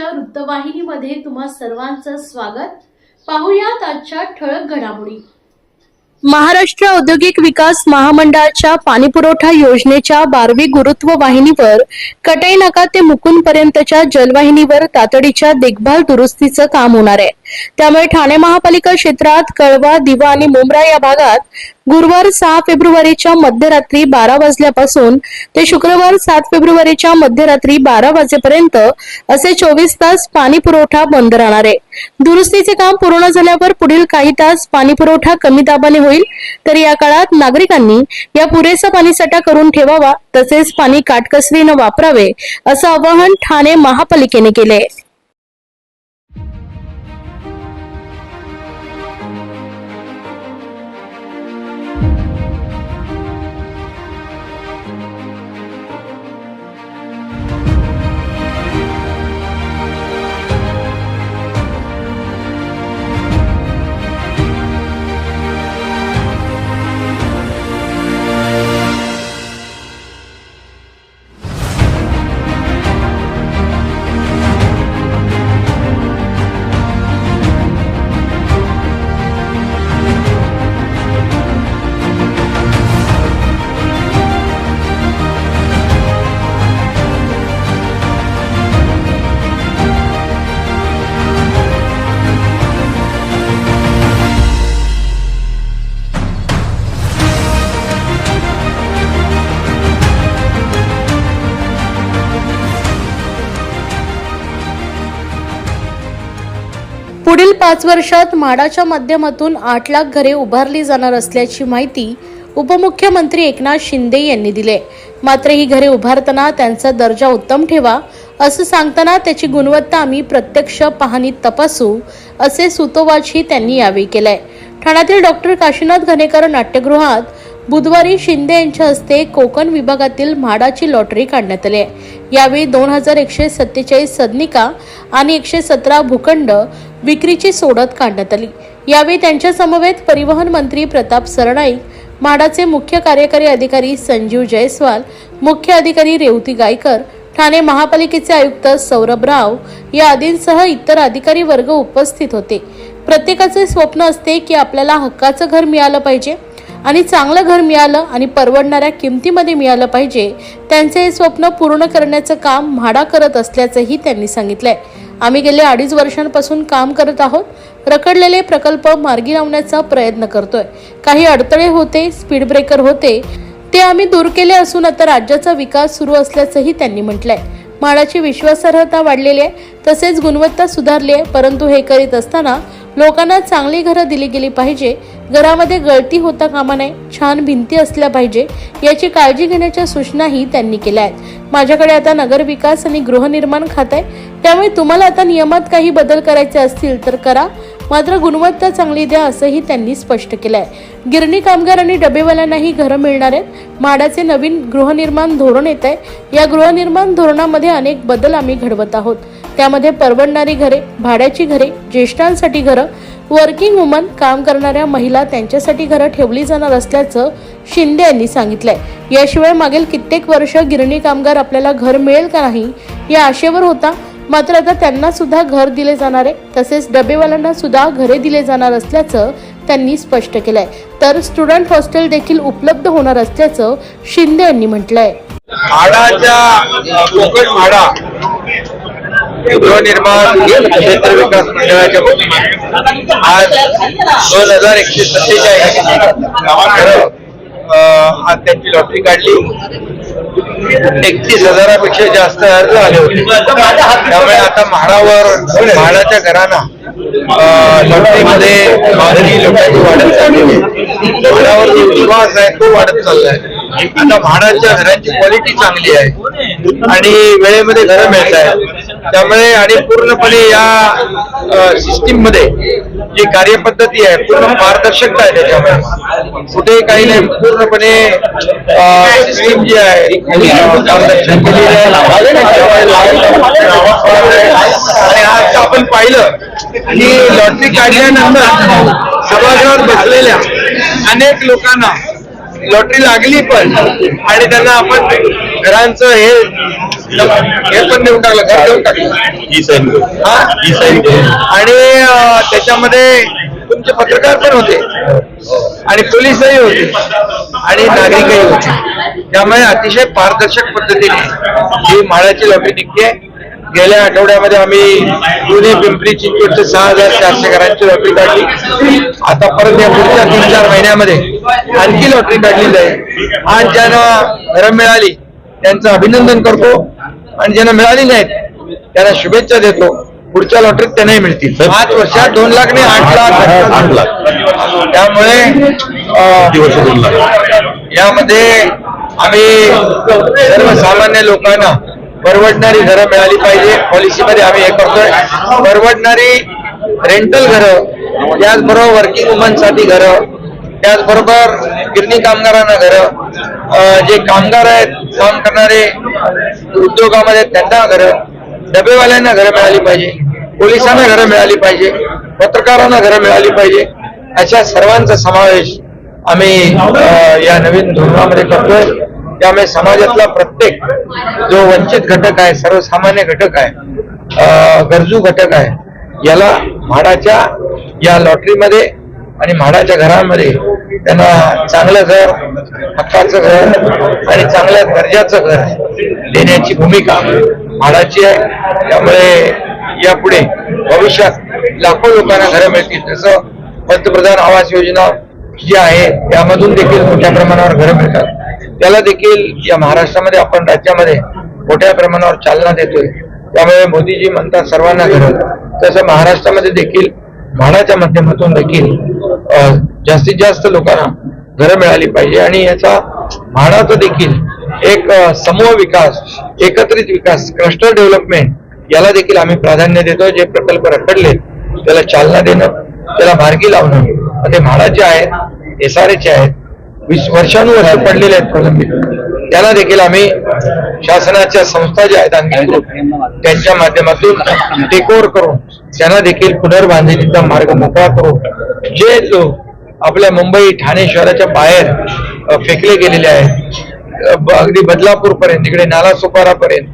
महाराष्ट्र वृत्तवाहिनीमध्ये तुम्हा सर्वांचं स्वागत. पाहुयात आजच्या ठळक घडामोडी. महाराष्ट्र औद्योगिक विकास महामंडळाच्या पाणीपुरवठा योजनेच्या बारवी गुरुत्व वाहिनीवर कटाई नाका ते मुकुंद पर्यंतच्या जलवाहिनीवर तातडीच्या देखभाल दुरुस्तीचं काम होणार आहे. त्यामुळे ठाणे महापालिका क्षेत्रात कळवा दिवा आणि मुंब्रा या भागात गुरुवार सहा फेब्रुवारीच्या मध्यरात्री बारा वाजल्यापासून ते शुक्रवार सात फेब्रुवारीच्या मध्यरात्री बारा वाजेपर्यंत असे चोवीस तास पाणी पुरवठा बंद राहणार आहे. दुरुस्तीचे काम पूर्ण झाल्यावर पुढील काही तास पाणी पुरवठा कमी दाबाने होईल. तर या काळात नागरिकांनी या पुरेसा पाणीसाठा करून ठेवावा तसेच पाणी काटकसरीनं वापरावे असं आवाहन ठाणे महापालिकेने केले पुढील पाच वर्षात म्हाडाच्या माध्यमातून आठ लाख घरे उभारली जाणार असल्याची माहिती उपमुख्यमंत्री एकनाथ शिंदे यांनी दिले मात्र ही घरे उभारताना त्यांचा दर्जा उत्तम ठेवा असं सांगताना त्याची गुणवत्ता आम्ही प्रत्यक्ष पाहणीत तपासू असे सुतोवाचही त्यांनी यावेळी केलंय. ठाण्यातील डॉक्टर काशीनाथ घनेकर नाट्यगृहात बुधवारी शिंदे यांच्या हस्ते कोकण विभागातील म्हाडाची लॉटरी काढण्यात आली आहे. यावेळी दोन हजार एकशे सत्तेचाळीस सदनिका आणि एकशे सतरा भूखंड विक्रीची सोडत काढण्यात आली. यावेळी त्यांच्या समवेत परिवहन मंत्री प्रताप सरनाईक म्हाडाचे मुख्य कार्यकारी अधिकारी संजीव जयस्वाल मुख्य अधिकारी रेवती गायकर ठाणे महापालिकेचे आयुक्त सौरभ राव या आदींसह इतर अधिकारी वर्ग उपस्थित होते. प्रत्येकाचे स्वप्न असते की आपल्याला हक्काचं घर मिळालं पाहिजे आणि चांगलं घर मिळालं आणि परवडणाऱ्या किमतीमध्ये मिळालं पाहिजे. त्यांचे हे स्वप्न पूर्ण करण्याचं काम म्हाडा करत असल्याचंही त्यांनी सांगितलंय. आम्ही गेले अडीच वर्षांपासून काम करत आहोत. रखडलेले प्रकल्प मार्गी लावण्याचा प्रयत्न करतोय. काही अडथळे होते स्पीड ब्रेकर होते ते आम्ही दूर केले असून आता राज्याचा विकास सुरू असल्याचंही त्यांनी म्हटलंय. म्हाडाची विश्वासार्हता वाढलेली आहे तसेच गुणवत्ता सुधारली आहे परंतु हे करीत असताना लोकांना चांगली घरं दिली गेली पाहिजे घरामध्ये गळती होता कामा नये छान भिंती असल्या पाहिजे याची काळजी घेण्याच्या सूचनाही त्यांनी केल्या आहेत. माझ्याकडे आता नगरविकास आणि गृहनिर्माण खात आहे. त्यामुळे तुम्हाला आता नियमात काही बदल करायचे असतील तर करा. मात्र गुणवत्ता चांगली द्या असंही त्यांनी स्पष्ट केलं आहे गिरणी कामगार आणि डबेवाल्यांनाही घरं मिळणार आहेत. माडाचे नवीन गृहनिर्माण धोरण येत आहे. या गृहनिर्माण धोरणामध्ये अनेक बदल आम्ही घडवत आहोत. त्यामध्ये परवडणारी घरे भाड्याची घरे ज्येष्ठांसाठी घरं वर्किंग वुमन काम करणाऱ्या महिला त्यांच्यासाठी घरं ठेवली जाणार असल्याचं शिंदे यांनी सांगितलंय. याशिवाय मागील कित्येक वर्ष गिरणी कामगार आपल्याला घर मिळेल का नाही या आशेवर होता. मात्र आता त्यांना सुद्धा घर दिले जाणार आहे. तसेच डबेवाल्यांना सुद्धा घरे दिले जाणार असल्याचं त्यांनी स्पष्ट केलंय. तर स्टुडंट हॉस्टेल देखील उपलब्ध होणार असल्याचं शिंदे यांनी म्हटलंय. म्हाडा. गृहनिर्माण क्षेत्र विकास मंडळाच्या वतीने आज दोन हजार एकशे सत्तेचाळीस घरं, आज त्यांची लॉटरी काढली. एकतीस हजारापेक्षा जास्त अर्ज आले होते. त्यामुळे आता म्हाडावर म्हाडाच्या घरांना लॉटरीमध्ये मागणी लोकांची वाढत चालली आहे. म्हाडावर जो विश्वास आहे तो वाढत चाललाय. आता म्हाडाच्या घरांची क्वालिटी चांगली आहे. आणि वेळेमध्ये घरं मिळत आहेत त्यामुळे आणि पूर्णपणे या सिस्टीममध्ये जी कार्यपद्धती आहे पूर्ण पारदर्शकता आहे त्याच्यामध्ये कुठेही काही नाही पूर्णपणे सिस्टीम जी आहे पारदर्शक केलेली आहे. आणि आज आपण पाहिलं की लॉटरी काढल्यानंतर सभागृहात बसलेल्या अनेक लोकांना लॉटरी लागली पण आणि त्यांना आपण घरांचं हे हे पण देऊन टाकलं घर देऊन टाकलं. ई साईन हा? ई साईन आणि अं, त्याच्यामध्ये तुमचे पत्रकार पण होते. आणि पोलीसही होते. आणि नागरिकही होते. त्यामुळे अतिशय पारदर्शक पद्धतीने ही म्हाडाची लॉटरी निघते. गेल्या आठवड्यामध्ये आम्ही पुणे पिंपरी चिंचवडचे सहा हजार चारशे घरांची लॉटरी काढली. आता परत या पुढच्या तीन चार महिन्यामध्ये आणखी लॉटरी काढली जाईल. आणि ज्यांना घरं मिळाली त्यांचं अभिनंदन करतो आणि ज्यांना मिळाली नाहीत त्यांना शुभेच्छा देतो. पुढच्या लॉटरीत त्यांनाही मिळतील. पाच वर्षात दोन लाख नाही आठ लाख. आठ लाख. त्यामुळे यामध्ये आम्ही सर्वसामान्य लोकांना परवडणारी घरं मिळाली पाहिजे. पॉलिसीमध्ये आम्ही हे करतोय. परवडणारी रेंटल घरं त्याचबरोबर वर्किंग वुमनसाठी घरं त्याचबरोबर गिरणी कामगारांना घरं जे कामगार आहेत काम करणारे उद्योगामध्ये त्यांना घरं डबेवाल्यांना घरं मिळाली पाहिजे पोलिसांना घरं मिळाली पाहिजे पत्रकारांना घरं मिळाली पाहिजे अशा सर्वांचा समावेश आम्ही या नवीन धोरणामध्ये करतोय. त्यामुळे समाजातला प्रत्येक जो वंचित घटक आहे सर्वसामान्य घटक आहे गरजू घटक आहे याला म्हाडाच्या या लॉटरीमध्ये आणि म्हाडाच्या घरामध्ये त्यांना चांगलं घर हक्काचं घर आणि चांगल्या दर्जाचं घर देण्याची भूमिका म्हाडाची आहे. त्यामुळे यापुढे भविष्यात लाखो लोकांना घरं मिळतील. जसं पंतप्रधान आवास योजना जी आहे त्यामधून देखील मोठ्या प्रमाणावर घरं मिळतात. त्याला देखील या महाराष्ट्रामध्ये आपण राज्यामध्ये मोठ्या प्रमाणावर चालना देतोय. त्यामुळे मोदीजी म्हणतात सर्वांना घरं. तसं महाराष्ट्रामध्ये देखील म्हाडाच्या माध्यमातून देखील जास्तीत जास्त लोकांना घरं मिळाली पाहिजे. आणि याचा म्हाडाचा देखील एक समूह विकास एकत्रित विकास क्लस्टर डेव्हलपमेंट याला देखील आम्ही प्राधान्य देतो. जे प्रकल्प रखडले त्याला चालना देणं त्याला मार्गी लावणं. आणि ते म्हाडाचे आहेत एस आर एचे आहेत. वीस वर्षानुवर्ष पडलेले आहेत प्रलंबित. त्याला देखील आम्ही शासनाच्या संस्था ज्या आहेत आणखी त्यांच्या माध्यमातून टेक ओव्हर करून त्यांना देखील पुनर्बांधणीचा मार्ग मोकळा करून जे लोक आपल्या मुंबई ठाणे शहराच्या बाहेर फेकले गेलेले आहेत अगदी बदलापूर पर्यंत तिकडे नाला पर्यंत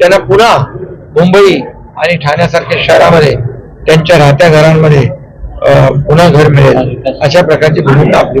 त्यांना पुन्हा मुंबई आणि ठाण्यासारख्या शहरामध्ये त्यांच्या राहत्या घरांमध्ये पुन्हा घर मिळेल. अशा प्रकारची भूमिका आपली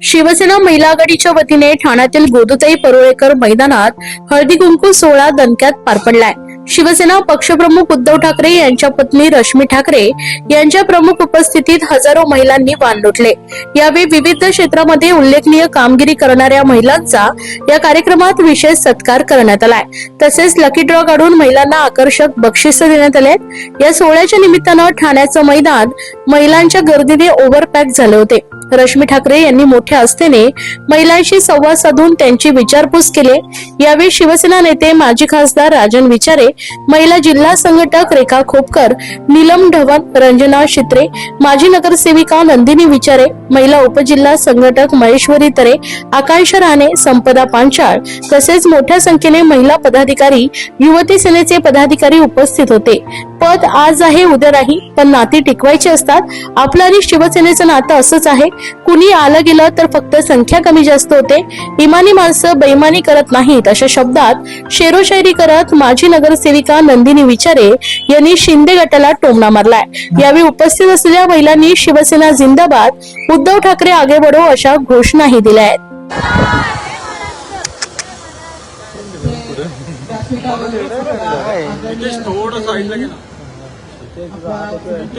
शिवसेना महिला आघाडीच्या वतीने ठाण्यातील गोदुताई परुळेकर मैदानात हळदी कुंकू सोहळा दणक्यात पार पडलाय. शिवसेना पक्षप्रमुख उद्धव ठाकरे यांच्या पत्नी रश्मी ठाकरे यांच्या प्रमुख उपस्थितीत हजारो महिलांनी वाण लुटले. यावेळी विविध क्षेत्रामध्ये उल्लेखनीय कामगिरी करणाऱ्या महिलांचा या कार्यक्रमात विशेष सत्कार करण्यात आलाय. तसेच लकी ड्रॉ काढून महिलांना आकर्षक बक्षिस देण्यात आले या सोहळ्याच्या निमित्तानं ठाण्याचं मैदान महिलांच्या गर्दीने ओव्हरपॅक झाले होते. रश्मी ठाकरे यांनी मोठ्या आस्थेने महिलांशी संवाद साधून त्यांची विचारपूस केली. यावेळी शिवसेना नेते माजी खासदार राजन विचारे महिला जिल्हा संघटक रेखा खोपकर नीलम ढवण रंजना शित्रे माजी नगरसेविका नंदिनी विचारे महिला उपजिल्हा संघटक महेश्वरी तरे आकांक्षा राणे संपदा पांचाळ तसेच मोठ्या संख्येने महिला पदाधिकारी युवती सेनेचे पदाधिकारी उपस्थित होते. पद आज आहे उद्या नाही पण नाती टिकवायची असतात. आपलं आणि शिवसेनेचं नातं असंच आहे. कुणी आलं गेलं तर फक्त संख्या कमी जास्त होते. इमानी माणसं बैमानी करत नाहीत अशा शब्दात शेरोशायरी करत माजी नगरसेविका नंदिनी विचारे यांनी शिंदे गटाला टोमणा मारलाय. यावेळी उपस्थित असलेल्या महिलांनी शिवसेना जिंदाबाद उद्धव ठाकरे आगे बढो अशा घोषणाही दिल्या आहेत.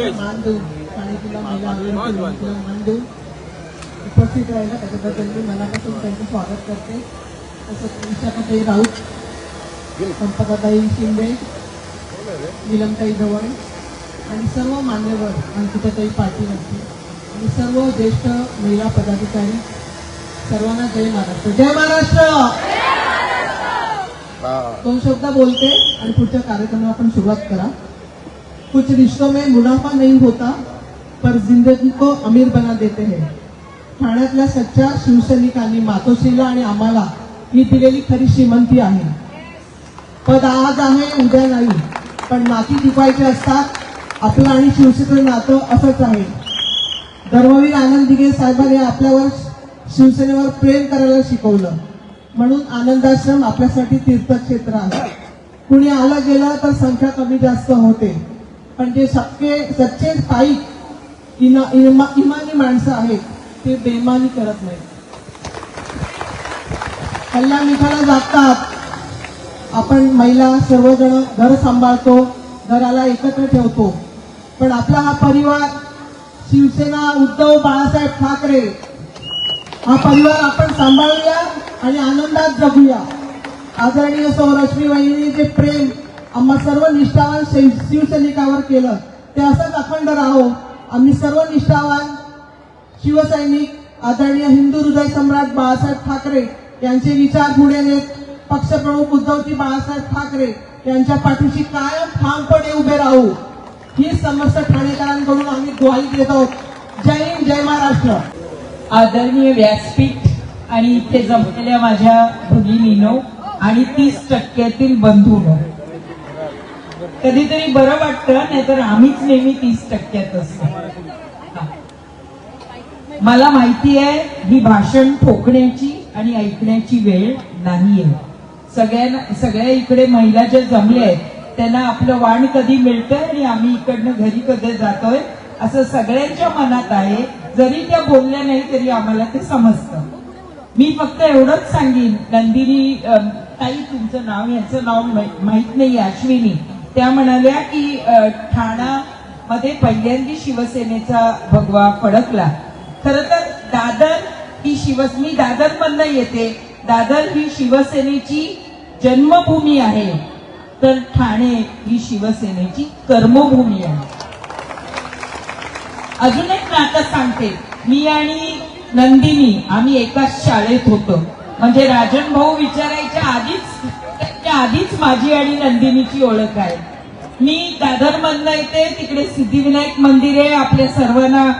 मानदेव तुला महिला मान देऊ उपस्थित राहिला त्याच्याबद्दल मी मनापासून त्यांचं स्वागत करते. तसंच विशाखाताई राऊत संपदाताई शिंदे निलमताई जवळ आणि सर्व मान्यवर अंकिताताई पाटील असतील. आणि सर्व ज्येष्ठ महिला पदाधिकारी सर्वांना जय महाराष्ट्र. जय महाराष्ट्र! दोन शब्द बोलते आणि पुढच्या कार्यक्रमाला आपण सुरुवात करा. कुछ रिश्तों में मुनाफा नहीं होता पर जिंदगी को अमीर बना देते हैं. ठाण्यातल्या सच्च्या शिवसैनिकांनी मातोश्रीला आणि आम्हाला ही दिलेली खरी श्रीमंती आहे. पद आज आहे उद्या नाही. पण नाती टिकवायची असतात आपलं आणि शिवसेनेचं नातं असंच आहे. धर्मवीर आनंद दिघे साहेबांनी आपल्यावर शिवसेनेवर प्रेम करायला शिकवलं. म्हणून आनंदाश्रम आपल्यासाठी तीर्थक्षेत्र आहे. कुणी आलं गेलं तर संख्या कमी जास्त होते. पण जे सक्के सच्चे पाईक इना, इमा, इमानी माणसं आहेत ते बेमानी करत नाही हल्ला निघाला जातात. आपण महिला सर्वजण घर सांभाळतो घराला एकत्र ठेवतो. पण आपला हा परिवार शिवसेना उद्धव बाळासाहेब ठाकरे हा परिवार आपण सांभाळूया आणि आनंदात जगूया. आदरणीय सौ रश्मी जे प्रेम आम्हा सर्व निष्ठावान शिवसैनिकावर केलं ते असंच अखंड राहो. आम्ही सर्व निष्ठावान शिवसैनिक आदरणीय हिंदू हृदय सम्राट बाळासाहेब ठाकरे यांचे विचार पुढे नेत पक्षप्रमुख उद्धवजी बाळासाहेब ठाकरे यांच्या पाठीशी कायम ठामपणे उभे राहू ही समस्त ठाणेकरांकडून आम्ही ग्वाही देत आहोत. जय हिंद जय महाराष्ट्र. आदरणीय व्यासपीठ आणि इथे जमलेल्या माझ्या भगिनीनो आणि तीस टक्क्यातील बंधूनो कधीतरी बरं वाटतं नाहीतर आम्हीच नेहमी तीस टक्क्यात असतो. मला माहिती आहे ही भाषण ठोकण्याची आणि ऐकण्याची वेळ नाहीये. सगळ्यांना सगळ्या इकडे महिला ज्या जमल्या आहेत त्यांना आपलं वाण कधी मिळतंय आणि आम्ही इकडनं घरी कधी जातोय असं सगळ्यांच्या मनात आहे. जरी त्या बोलल्या नाही तरी आम्हाला ते समजतं. मी फक्त एवढंच सांगेन नंदिनी ताई तुमचं नाव यांचं नाव माहीत माहीत नाही अश्विनी. त्या म्हणाल्या की ठाणामध्ये पहिल्यांदा शिवसेनेचा भगवा फडकला. खर तर दादर ही शिव मी दादर मधनं येते. दादर ही शिवसेनेची जन्मभूमी आहे. तर ठाणे ही शिवसेनेची कर्मभूमी आहे. अजून एक नातं सांगते. मी आणि नंदिनी आम्ही एकाच शाळेत होतो. म्हणजे राजन भाऊ विचारायच्या आधीच त्याच्या आधीच माझी आणि नंदिनीची ओळख आहे. मी दादर मधनं येते तिकडे सिद्धिविनायक मंदिर आहे आपल्या सर्वांना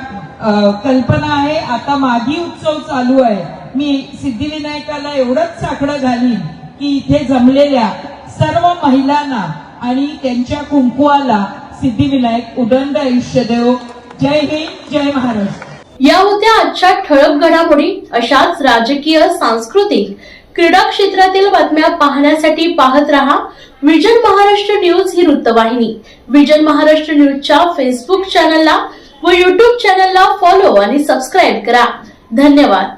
कल्पना आहे आता मागी उत्सव चालू आहे. मी सिद्धिविनायकाला एवढंच साखडं घालीन की इथे जमलेल्या सर्व महिलांना आणि त्यांच्या कुंकुवाला सिद्धिविनायक उदंड आयुष्य देव. जय हिंद जय महाराष्ट्र. या होत्या आजच्या ठळक घडामोडी अशाच राजकीय सांस्कृतिक क्रीडा क्षेत्रातील बातम्या पाहण्यासाठी पाहत रहा विजन महाराष्ट्र न्यूज ही वृत्तवाहिनी. विजन महाराष्ट्र न्यूजच्या फेसबुक चॅनलला व युट्यूब चॅनलला फॉलो आणि सबस्क्राईब करा. धन्यवाद.